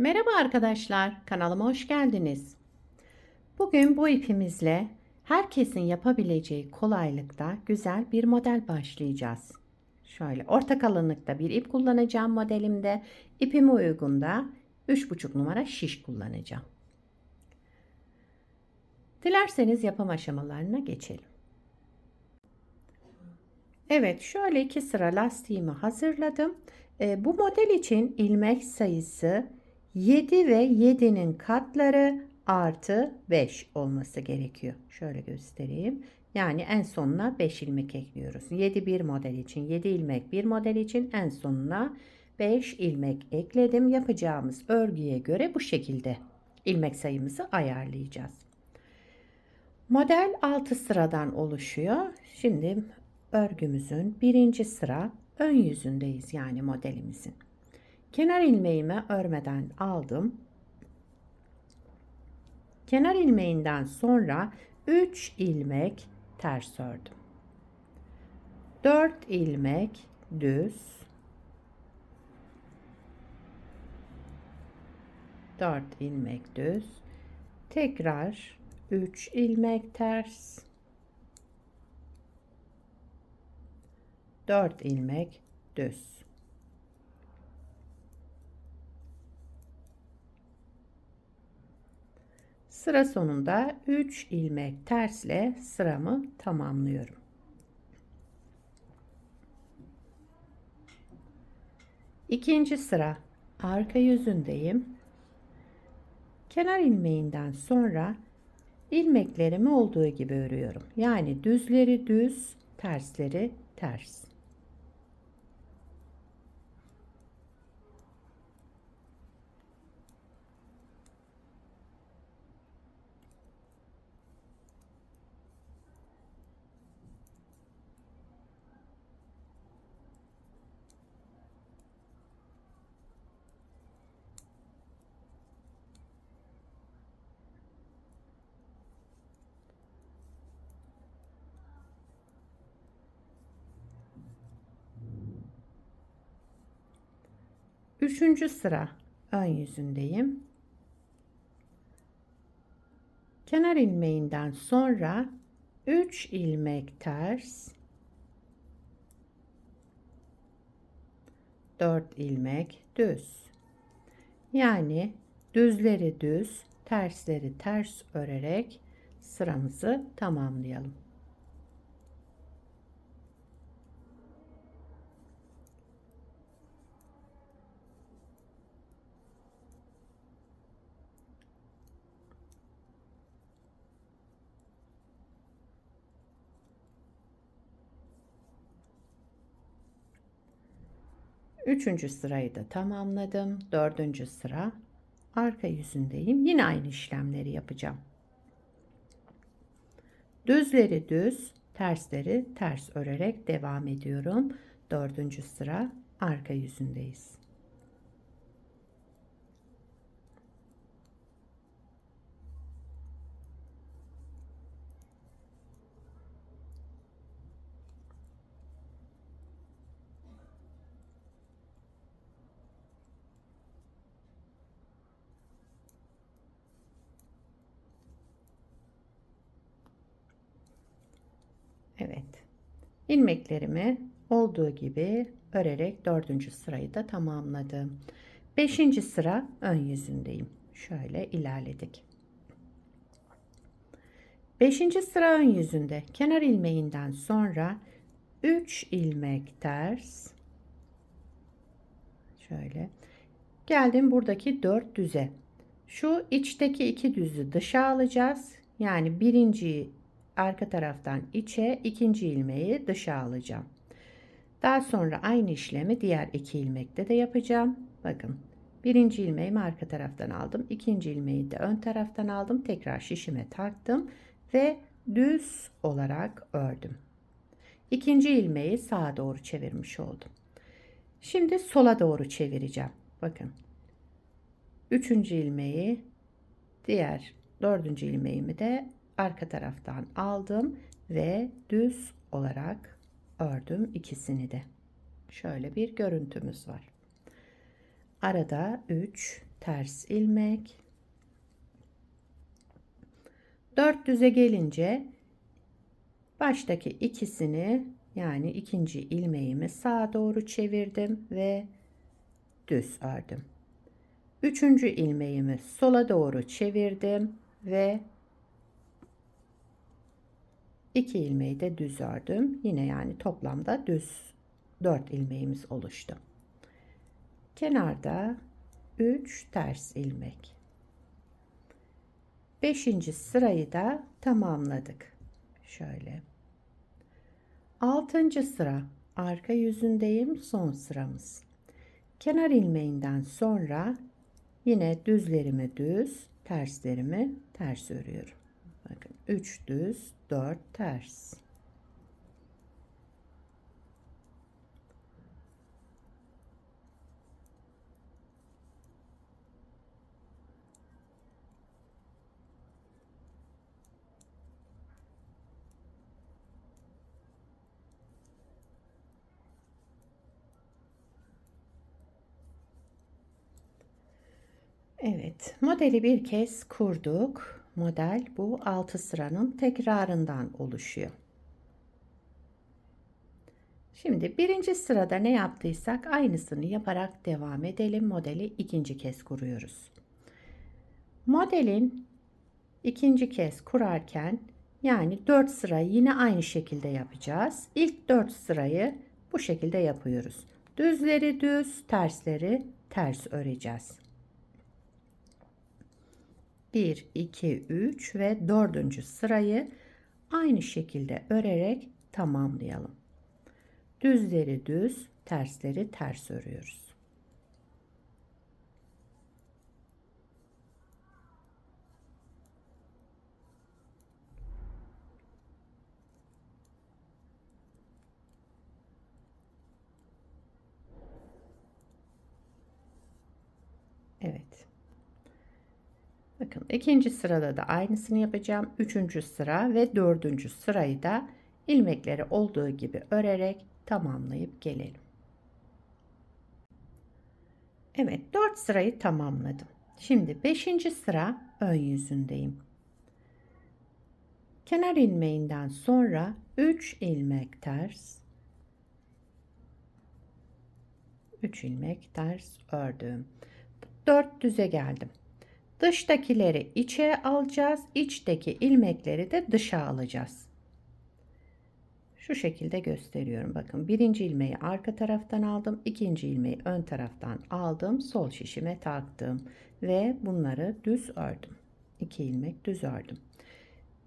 Merhaba arkadaşlar, kanalıma hoş geldiniz. Bugün bu ipimizle herkesin yapabileceği kolaylıkta güzel bir model başlayacağız. Şöyle orta kalınlıkta bir ip kullanacağım modelimde. İpime uygun da 3,5 numara şiş kullanacağım. Dilerseniz yapım aşamalarına geçelim. Evet şöyle iki sıra lastiğimi hazırladım. E, bu model için ilmek sayısı 7 ve 7'nin katları artı 5 olması gerekiyor. Şöyle göstereyim. Yani en sonuna 5 ilmek ekliyoruz. 7 bir model için 7 ilmek bir model için en sonuna 5 ilmek ekledim. Yapacağımız örgüye göre bu şekilde ilmek sayımızı ayarlayacağız. Model 6 sıradan oluşuyor. Şimdi örgümüzün birinci sıra ön yüzündeyiz yani modelimizin. Kenar ilmeğimi örmeden aldım. Kenar ilmeğinden sonra 3 ilmek ters ördüm. 4 ilmek düz. 4 ilmek düz. Tekrar 3 ilmek ters. 4 ilmek düz. Sıra sonunda 3 ilmek tersle sıramı tamamlıyorum. İkinci sıra arka yüzündeyim. Kenar ilmeğinden sonra ilmeklerimi olduğu gibi örüyorum. Yani düzleri düz, tersleri ters. Üçüncü sıra ön yüzündeyim. Kenar ilmeğinden sonra 3 ilmek ters 4 ilmek düz. Yani düzleri düz, tersleri ters örerek sıramızı tamamlayalım. Üçüncü sırayı da tamamladım. Dördüncü sıra arka yüzündeyim. Yine aynı işlemleri yapacağım. Düzleri düz, tersleri ters örerek devam ediyorum. Dördüncü sıra arka yüzündeyiz. Evet. ilmeklerimi olduğu gibi örerek dördüncü sırayı da tamamladım. Beşinci sıra ön yüzündeyim. Şöyle ilerledik. Beşinci sıra ön yüzünde kenar ilmeğinden sonra 3 ilmek ters şöyle geldim buradaki 4 düze şu içteki iki düzü dışa alacağız yani birinciyi arka taraftan içe ikinci ilmeği dışa alacağım. Daha sonra aynı işlemi diğer iki ilmekte de yapacağım. Bakın birinci ilmeğimi arka taraftan aldım. ikinci ilmeği de ön taraftan aldım. Tekrar şişime taktım ve düz olarak ördüm. İkinci ilmeği sağa doğru çevirmiş oldum. Şimdi sola doğru çevireceğim. Bakın. Üçüncü ilmeği diğer dördüncü ilmeğimi de arka taraftan aldım ve düz olarak ördüm ikisini de. Şöyle bir görüntümüz var. Arada 3 ters ilmek. 4 düze gelince baştaki ikisini yani ikinci ilmeğimi sağa doğru çevirdim ve düz ördüm. Üçüncü ilmeğimi sola doğru çevirdim ve iki ilmeği de düz ördüm. Yine yani toplamda düz 4 ilmeğimiz oluştu. Kenarda 3 ters ilmek. 5. sırayı da tamamladık. Şöyle. 6. sıra arka yüzündeyim son sıramız. Kenar ilmeğinden sonra yine düzlerimi düz, terslerimi ters örüyorum. Bakın 3 düz, 4 ters. Evet, modeli bir kez kurduk. Model bu 6 sıranın tekrarından oluşuyor. Şimdi birinci sırada ne yaptıysak aynısını yaparak devam edelim. Modeli ikinci kez kuruyoruz. Modelin ikinci kez kurarken yani 4 sırayı yine aynı şekilde yapacağız. İlk 4 sırayı bu şekilde yapıyoruz. Düzleri düz, tersleri ters öreceğiz. 1, 2, 3 ve 4. sırayı aynı şekilde örerek tamamlayalım. Düzleri düz, tersleri ters örüyoruz. Evet. Bakın ikinci sırada da aynısını yapacağım. Üçüncü sıra ve dördüncü sırayı da ilmekleri olduğu gibi örerek tamamlayıp gelelim. Evet 4 sırayı tamamladım. Şimdi 5. sıra ön yüzündeyim. Kenar ilmeğinden sonra 3 ilmek ters 3 ilmek ters ördüm. 4 düze geldim. Dıştakileri içe alacağız. içteki ilmekleri de dışa alacağız. Şu şekilde gösteriyorum. Bakın birinci ilmeği arka taraftan aldım. ikinci ilmeği ön taraftan aldım. Sol şişime taktım. Ve bunları düz ördüm. 2 ilmek düz ördüm.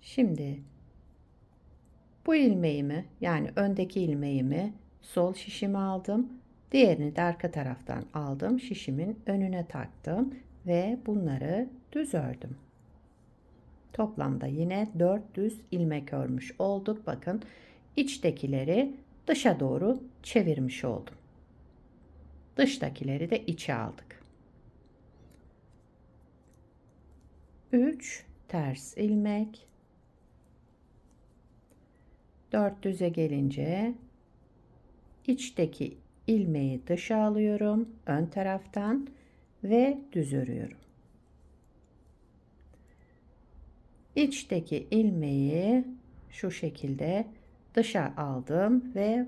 Şimdi bu ilmeğimi yani öndeki ilmeğimi sol şişime aldım. Diğerini de arka taraftan aldım. Şişimin önüne taktım ve bunları düz ördüm. Toplamda yine 4 düz ilmek örmüş olduk. Bakın içtekileri dışa doğru çevirmiş oldum. Dıştakileri de içe aldık. 3 ters ilmek 4 düze gelince içteki ilmeği dışa alıyorum ön taraftan ve düz örüyorum. İçteki ilmeği şu şekilde dışa aldım ve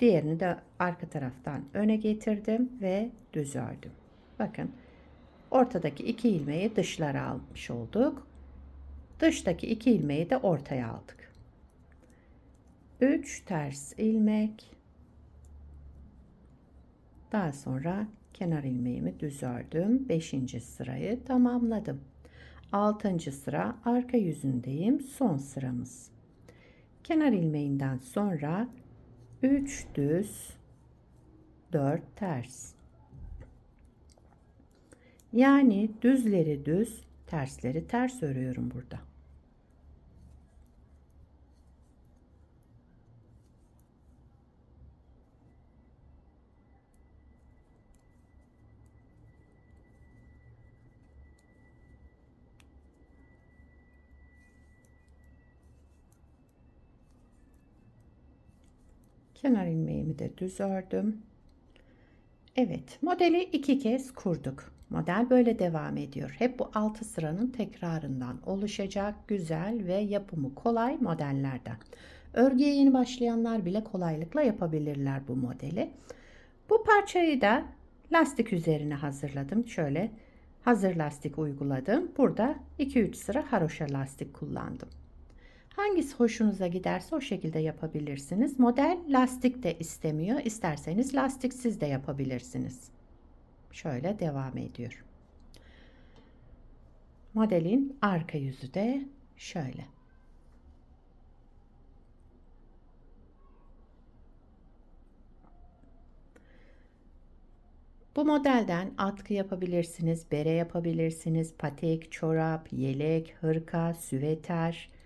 diğerini de arka taraftan öne getirdim ve düz ördüm. Bakın ortadaki iki ilmeği dışlara almış olduk. Dıştaki iki ilmeği de ortaya aldık. 3 ters ilmek daha sonra kenar ilmeğimi düz ördüm. 5. sırayı tamamladım. 6. sıra arka yüzündeyim. Son sıramız. Kenar ilmeğinden sonra 3 düz 4 ters. Yani düzleri düz, tersleri ters örüyorum burada. Kenar ilmeğimi de düz ördüm. Evet, modeli iki kez kurduk. Model böyle devam ediyor. Hep bu 6 sıranın tekrarından oluşacak güzel ve yapımı kolay modellerden. Örgüye yeni başlayanlar bile kolaylıkla yapabilirler bu modeli. Bu parçayı da lastik üzerine hazırladım. Şöyle hazır lastik uyguladım. Burada 2-3 sıra haroşa lastik kullandım. Hangisi hoşunuza giderse o şekilde yapabilirsiniz. Model lastik de istemiyor. İsterseniz lastiksiz de yapabilirsiniz. Şöyle devam ediyor. Modelin arka yüzü de şöyle. Bu modelden atkı yapabilirsiniz, bere yapabilirsiniz, patek, çorap, yelek, hırka, süveter.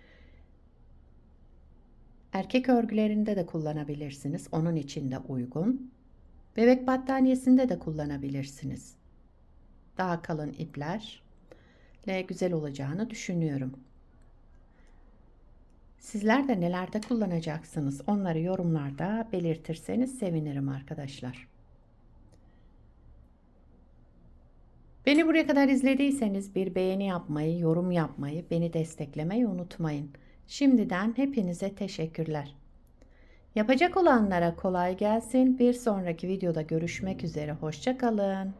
Erkek örgülerinde de kullanabilirsiniz. Onun için de uygun. Bebek battaniyesinde de kullanabilirsiniz. Daha kalın ipler ile güzel olacağını düşünüyorum. Sizler de nelerde kullanacaksınız? Onları yorumlarda belirtirseniz sevinirim arkadaşlar. Beni buraya kadar izlediyseniz bir beğeni yapmayı, yorum yapmayı, beni desteklemeyi unutmayın. Şimdiden hepinize teşekkürler. Yapacak olanlara kolay gelsin. Bir sonraki videoda görüşmek üzere. Hoşça kalın.